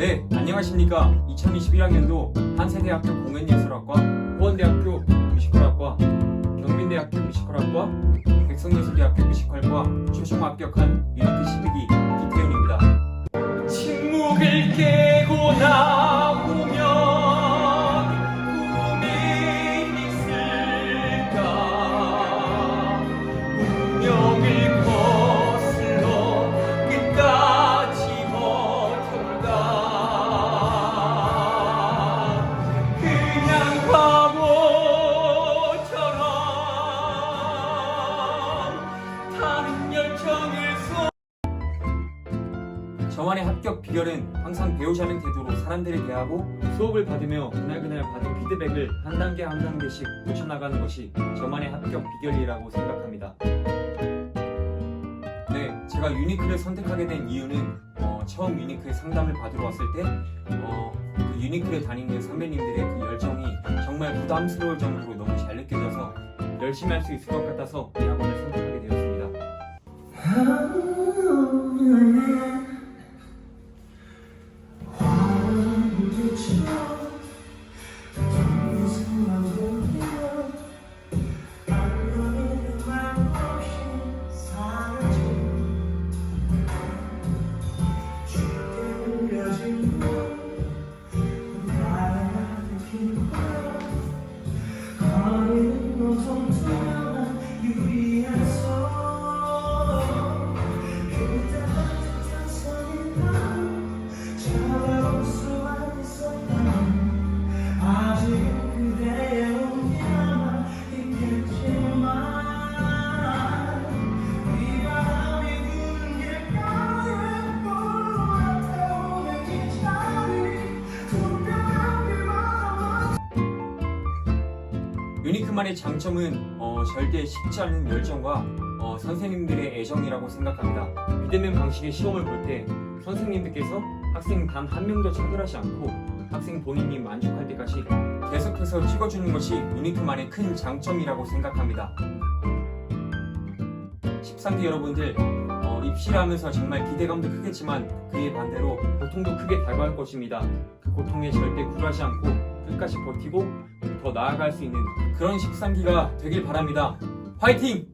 네, 안녕하십니까. 2021학년도 한세대학교 공연예술학과, 호원대학교 뮤지컬학과, 경민대학교 뮤지컬학과, 백성예술대학교 뮤지컬과 최종 합격한 유니크 12기 저만의 합격 비결은 항상 배우자는 태도로 사람들을 대하고 수업을 받으며 그날그날 받은 피드백을 한 단계 한 단계씩 고쳐나가는 것이 저만의 합격 비결이라고 생각합니다. 네, 제가 유니크를 선택하게 된 이유는 어, 처음 유니크의 상담을 받으러 왔을 때 어, 그 유니크를 다니는 선배님들의 그 열정이 정말 부담스러울 정도로 너무 잘 느껴져서 열심히 할 수 있을 것 같아서 이 학원을 선택하게 되었습니다. 유니크만의 장점은 어, 절대 식지 않은 열정과 어, 선생님들의 애정이라고 생각합니다. 비대면 방식의 시험을 볼 때 선생님들께서 학생 단 한 명도 차별하지 않고 학생 본인이 만족할 때까지 계속해서 찍어주는 것이 유니크만의 큰 장점이라고 생각합니다. 13기 여러분들 어, 입시를 하면서 정말 기대감도 크겠지만 그에 반대로 고통도 크게 다가올 것입니다. 그 고통에 절대 굴하지 않고 끝까지 버티고 더 나아갈 수 있는 그런 13기가 되길 바랍니다. 화이팅!